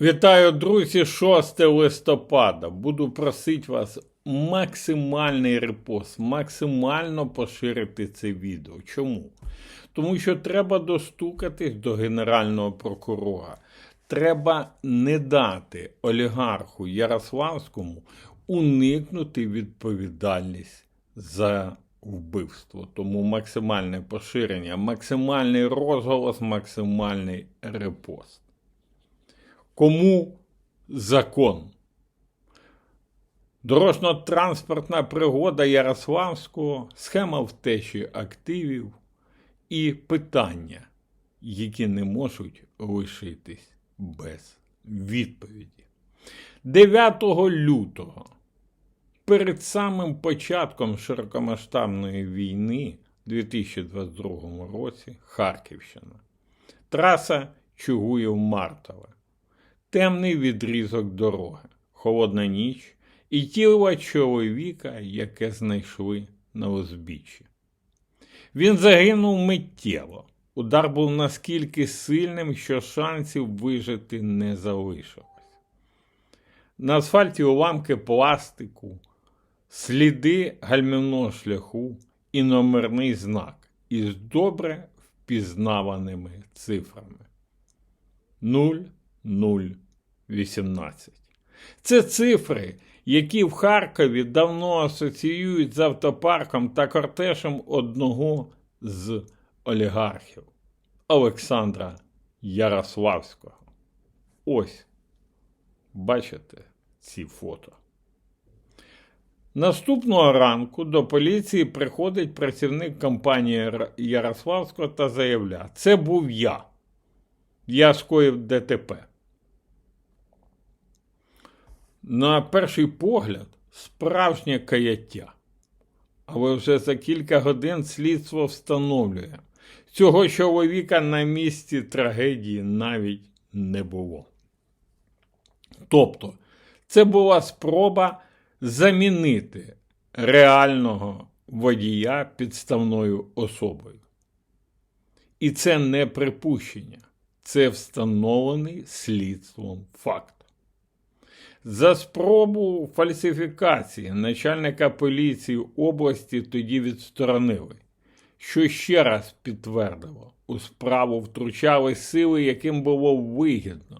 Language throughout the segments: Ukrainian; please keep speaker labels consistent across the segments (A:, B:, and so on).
A: Вітаю, друзі, 6 листопада. Буду просити вас максимальний репост, максимально поширити це відео. Чому? Тому що треба достукатись до Генерального прокурора. Треба не дати олігарху Ярославському уникнути відповідальність за вбивство. Тому максимальне поширення, максимальний розголос, максимальний репост. Кому закон? Дорожньо-транспортна пригода Ярославського, схема втечі активів і питання, які не можуть лишитись без відповіді. 9 лютого, перед самим початком широкомасштабної війни у 2022 році, Харківщина, траса Чугуїв-Мартове темний відрізок дороги, холодна ніч і тіло чоловіка, яке знайшли на узбіччі. Він загинув миттєво. Удар був наскільки сильним, що шансів вижити не залишилось. На асфальті уламки пластику, сліди гальмівного шляху і номерний знак із добре впізнаваними цифрами. 0 018. Це цифри, які в Харкові давно асоціюють з автопарком та кортежем одного з олігархів Олександра Ярославського. Ось, бачите ці фото. Наступного ранку до поліції приходить працівник компанії Ярославського та заявляє: це був я. Я скоїв ДТП. На перший погляд, справжнє каяття. Але вже за кілька годин слідство встановлює, цього чоловіка на місці трагедії навіть не було. Тобто, це була спроба замінити реального водія підставною особою. І це не припущення, це встановлений слідством факт. За спробу фальсифікації начальника поліції області тоді відсторонили, що ще раз підтвердило, у справу втручали сили, яким було вигідно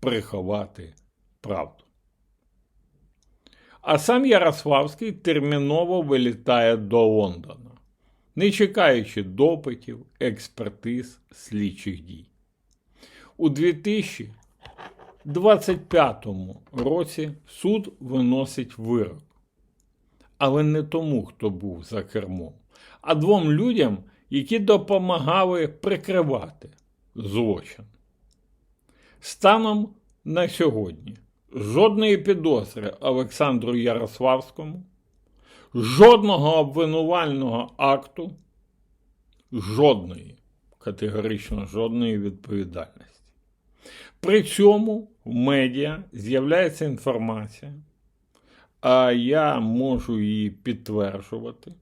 A: приховати правду. А сам Ярославський терміново вилітає до Лондона, не чекаючи допитів, експертиз, слідчих дій. У 2000 25-му році суд виносить вирок. Але не тому, хто був за кермом, а двом людям, які допомагали прикривати злочин. Станом на сьогодні жодної підозри Олександру Ярославському, жодного обвинувального акту, жодної, категорично жодної відповідальності. При цьому в медіа з'являється інформація, а я можу її підтверджувати,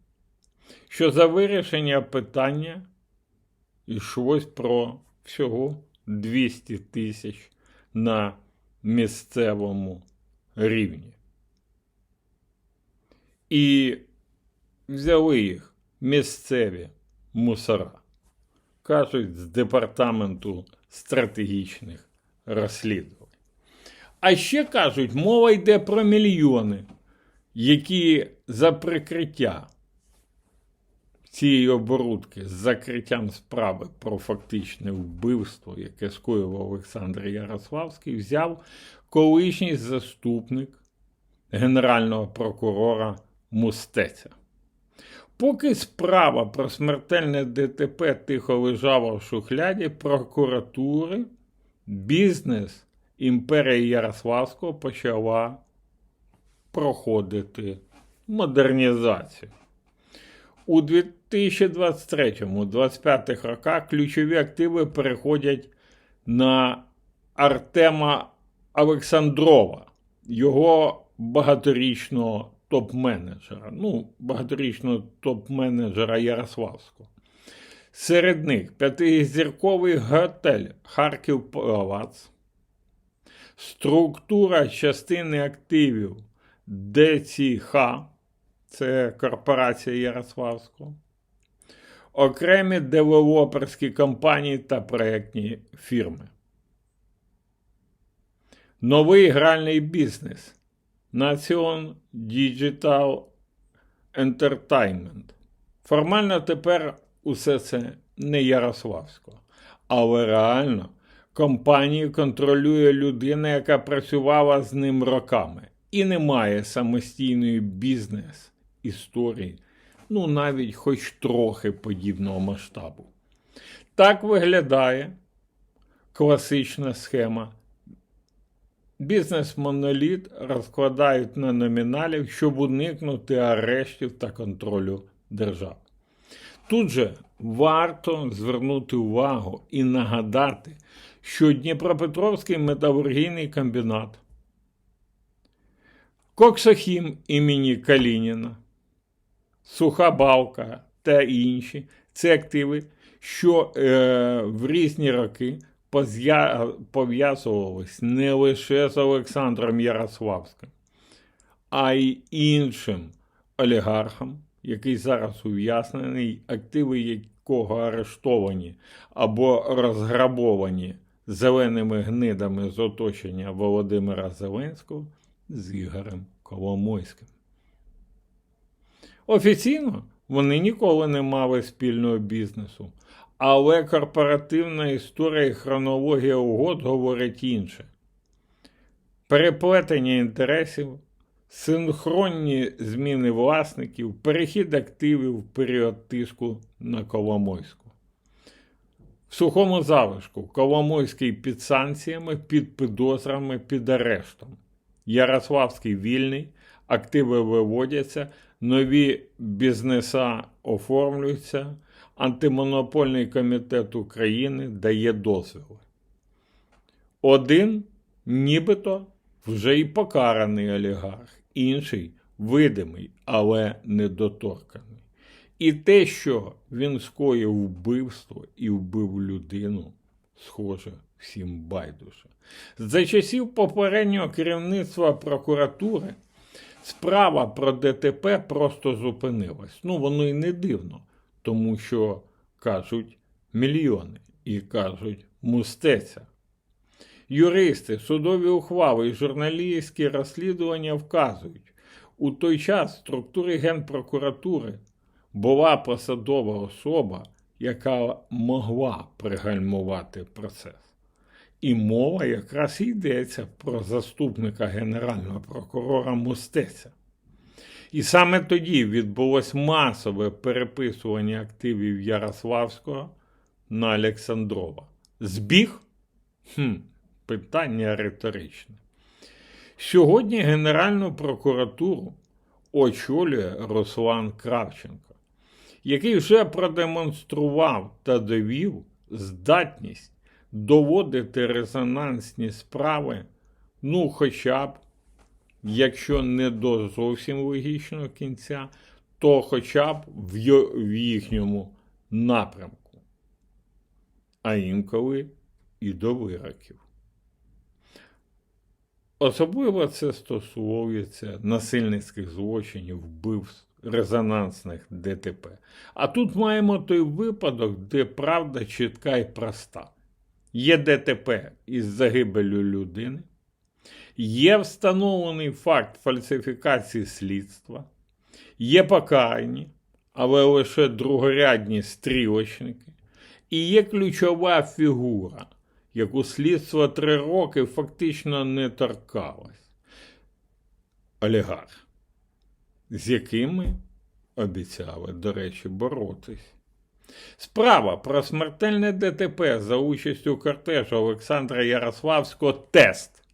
A: що за вирішення питання йшлось про всього 200 тисяч на місцевому рівні. І взяли їх місцеві мусора, кажуть, з департаменту стратегічних розслідувань. А ще кажуть, мова йде про мільйони, які за прикриття цієї оборудки з закриттям справи про фактичне вбивство, яке скоїв Олександр Ярославський, взяв колишній заступник Генерального прокурора Мустеця. Поки справа про смертельне ДТП тихо лежала в шухляді прокуратури, бізнес імперії Ярославського почала проходити модернізацію. У 2023-2025 роках ключові активи переходять на Артема Олександрова, його багаторічного топ-менеджера, ну, багаторічного топ-менеджера Ярославського. Серед них п'ятизірковий готель Харків Палац, структура частини активів ДЦХ, це корпорація Ярославського, окремі девелоперські компанії та проєктні фірми. Новий гральний бізнес Nation Digital Entertainment. Формально тепер усе це не Ярославського, але реально компанію контролює людина, яка працювала з ним роками і не має самостійної бізнес-історії, ну навіть хоч трохи подібного масштабу. Так виглядає класична схема. Бізнес-моноліт розкладають на номіналів, щоб уникнути арештів та контролю держави. Тут же варто звернути увагу і нагадати, що Дніпропетровський металургійний комбінат, Коксохім імені Калініна, Суха Балка та інші це активи, що е, в різні роки пов'язувались не лише з Олександром Ярославським, а й іншим олігархом, який зараз ув'язнений, активи якого арештовані або розграбовані зеленими гнидами з оточення Володимира Зеленського з Ігорем Коломойським. Офіційно вони ніколи не мали спільного бізнесу, але корпоративна історія і хронологія угод говорить інше. Переплетення інтересів, синхронні зміни власників, перехід активів в період тиску на Коломойську. В сухому залишку Коломойський під санкціями, під підозрами, під арештом. Ярославський вільний, активи виводяться, нові бізнеса оформлюються, Антимонопольний комітет України дає дозвіли. Один, нібито, вже й покараний олігарх, інший видимий, але недоторканий. І те, що він скоїв вбивство і вбив людину, схоже, всім байдуже. За часів попереднього керівництва прокуратури справа про ДТП просто зупинилась. Ну, воно і не дивно, тому що кажуть мільйони і кажуть мустеця. Юристи, судові ухвали і журналістські розслідування вказують, у той час в структурі Генпрокуратури була посадова особа, яка могла пригальмувати процес. І мова якраз йдеться про заступника Генерального прокурора Мустеця. І саме тоді відбулось масове переписування активів Ярославського на Олександрова. Збіг? Хм, питання риторичне. Сьогодні Генеральну прокуратуру очолює Руслан Кравченко, який вже продемонстрував та довів здатність доводити резонансні справи, ну, хоча б, якщо не до зовсім логічного кінця, то хоча б в їхньому напрямку, а інколи і до вироків. Особливо це стосується насильницьких злочинів, вбивств, резонансних ДТП. А тут маємо той випадок, де правда чітка і проста. Є ДТП із загибелю людини, є встановлений факт фальсифікації слідства, є покарані, але лише другорядні стрілочники, і є ключова фігура, яку слідство три роки фактично не торкалось. Олігарх, з якими обіцяли, до речі, боротись. Справа про смертельне ДТП за участю кортежу Олександра Ярославського тест.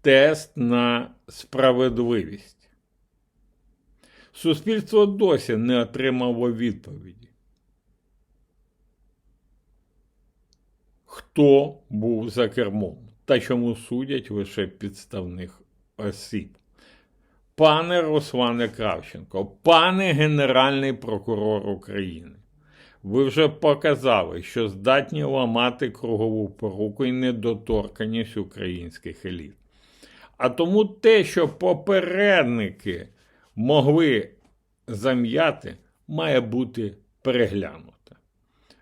A: Тест на справедливість. Суспільство досі не отримало відповіді. Хто був за кермом та чому судять лише підставних осіб? Пане Руслане Кравченко, пане Генеральний прокурор України. ви вже показали, що здатні ламати кругову поруку і недоторканість українських еліт. А тому те, що попередники могли зам'яти, має бути переглянуте.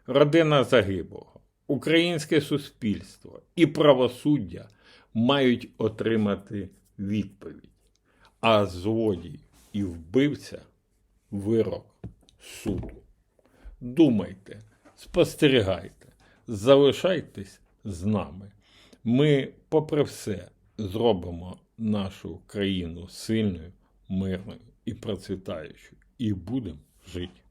A: Родина загиблого, українське суспільство і правосуддя мають отримати відповідь, а злодій і вбивця вирок суду. Думайте, спостерігайте, залишайтесь з нами. Ми, попри все, зробимо нашу країну сильною, мирною і процвітаючою, і будемо жити.